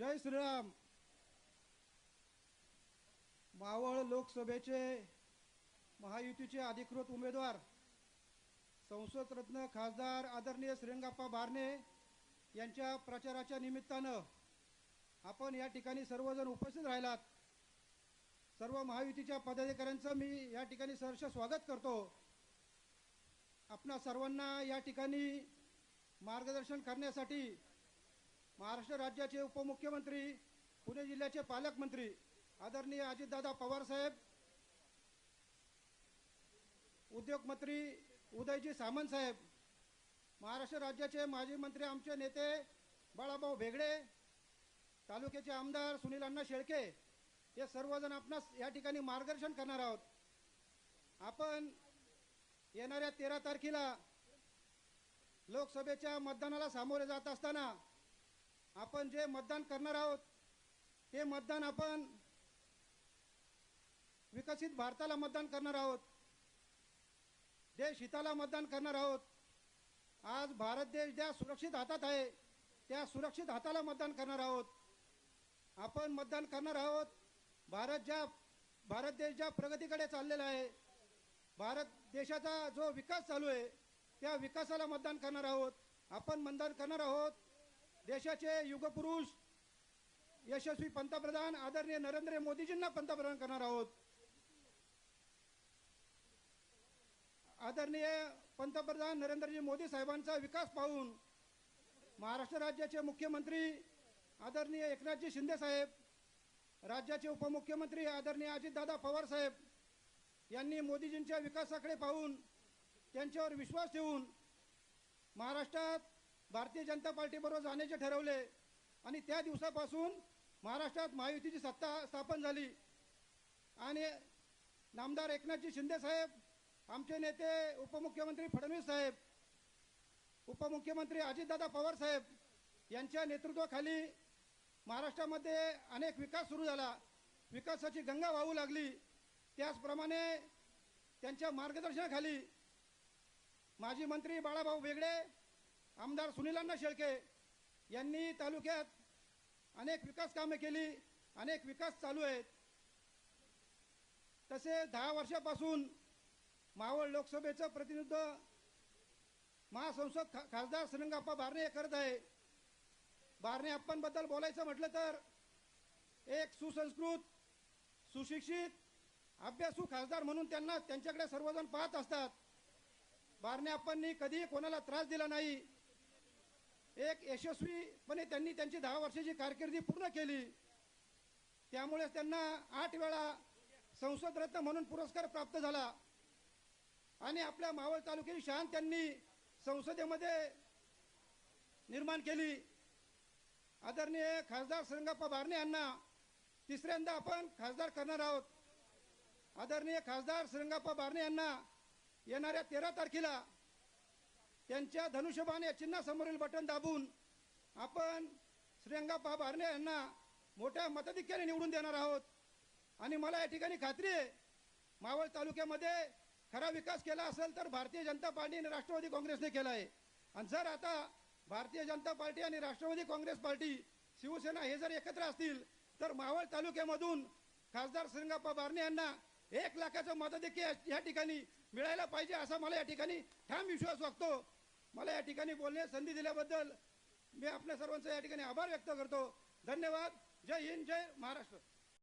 जय श्रीराम. मावळ लोकसभेचे महायुतीचे अधिकृत उमेदवार संसदरत्न खासदार आदरणीय श्रीरंगाप्पा बारणे यांच्या प्रचाराच्या निमित्तानं आपण या ठिकाणी सर्वजण उपस्थित राहिलात. सर्व महायुतीच्या पदाधिकाऱ्यांचं मी या ठिकाणी सहर्ष स्वागत करतो. आपणा सर्वांना या ठिकाणी मार्गदर्शन करण्यासाठी महाराष्ट्र राज्याचे उपमुख्यमंत्री पुणे जिल्ह्याचे पालकमंत्री आदरणीय अजितदादा पवारसाहेब उद्योगमंत्री उदयजी सामंत साहेब महाराष्ट्र राज्याचे माजी मंत्री आमचे नेते बाळाभाऊ भेगडे तालुक्याचे आमदार सुनील अण्णा शेळके हे सर्वजण आपणास या ठिकाणी मार्गदर्शन करणार आहोत. आपण येणाऱ्या तेरा तारखेला लोकसभेच्या मतदानाला सामोरे जात असताना आपण जे मतदान करणार आहोत ते मतदान आपण विकसित भारताला मतदान करणार आहोत. देश हिताला मतदान करणार आहोत. आज भारत देश ज्या सुरक्षित हातात आहे त्या सुरक्षित हाताला मतदान करणार आहोत. आपण मतदान करणार आहोत. भारत ज्या भारत देश ज्या प्रगतीकडे चाललेला आहे भारत देशाचा जो विकास चालू आहे त्या विकासाला मतदान करणार आहोत. आपण मतदान करणार आहोत. देशाचे युगपुरुष यशस्वी पंतप्रधान आदरणीय नरेंद्र मोदीजींना पंतप्रधान करणार आहोत. आदरणीय पंतप्रधान नरेंद्रजी मोदी साहेबांचा विकास पाहून महाराष्ट्र राज्याचे मुख्यमंत्री आदरणीय एकनाथजी शिंदे साहेब राज्याचे उपमुख्यमंत्री आदरणीय अजितदादा पवार साहेब यांनी मोदीजींच्या विकासाकडे पाहून त्यांच्यावर विश्वास ठेवून महाराष्ट्रात भारतीय जनता पार्टीबरोबर जाण्याचे ठरवले. आणि त्या दिवसापासून महाराष्ट्रात महायुतीची सत्ता स्थापन झाली. आणि नामदार एकनाथजी शिंदे साहेब आमचे नेते उपमुख्यमंत्री फडणवीस साहेब उपमुख्यमंत्री अजितदादा पवार साहेब यांच्या नेतृत्वाखाली महाराष्ट्रामध्ये अनेक विकास सुरू झाला. विकासाची गंगा वाहू लागली. त्याचप्रमाणे त्यांच्या मार्गदर्शनाखाली माजी मंत्री बाळाभाऊ वेगळे आमदार सुनीलांना शेळके यांनी तालुक्यात अनेक विकास कामे केली अनेक विकास चालू आहेत. तसे दहा वर्षापासून मावळ लोकसभेचं प्रतिनिधित्व महासंसद खा खासदार श्रीरंगाप्पा बारणे हे करत आहे. बारणे आप्पांबद्दल बोलायचं म्हटलं तर एक सुसंस्कृत सुशिक्षित अभ्यासू खासदार म्हणून त्यांना त्यांच्याकडे सर्वजण पाहत असतात. बारणे आप्पांनी कधीही कोणाला त्रास दिला नाही. एक यशस्वीपणे त्यांनी त्यांची दहा वर्षाची कारकिर्दी पूर्ण केली. त्यामुळेच त्यांना आठ वेळा संसद रत्न म्हणून पुरस्कार प्राप्त झाला. आणि आपल्या मावळ तालुक्याची शान त्यांनी संसदेमध्ये निर्माण केली. आदरणीय खासदार सरंगाप्पा बारणे यांना तिसऱ्यांदा आपण खासदार करणार आहोत. आदरणीय खासदार सरंगाप्पा बारणे यांना येणाऱ्या तेरा तारखेला त्यांच्या धनुष्यबाण या चिन्हासमोरील बटन दाबून आपण श्रीरंगाप्पा बारणे यांना मोठ्या मताधिक्याने निवडून देणार आहोत. आणि मला या ठिकाणी खात्री आहे मावळ तालुक्यामध्ये खरा विकास केला असेल तर भारतीय जनता पार्टी आणि राष्ट्रवादी काँग्रेसने केला आहे. आणि जर आता भारतीय जनता पार्टी आणि राष्ट्रवादी काँग्रेस पार्टी शिवसेना हे जर एकत्र असतील तर मावळ तालुक्यामधून खासदार श्रीरंगाप्पा बारणे यांना एक लाखाचं मताधिक्य या ठिकाणी मिळायला पाहिजे असा मला या ठिकाणी ठाम विश्वास वागतो. मला या ठिकाणी बोलण्यास संधी दिल्याबद्दल मी आपल्या सर्वांचा या ठिकाणी आभार व्यक्त करतो. धन्यवाद. जय हिंद जय महाराष्ट्र.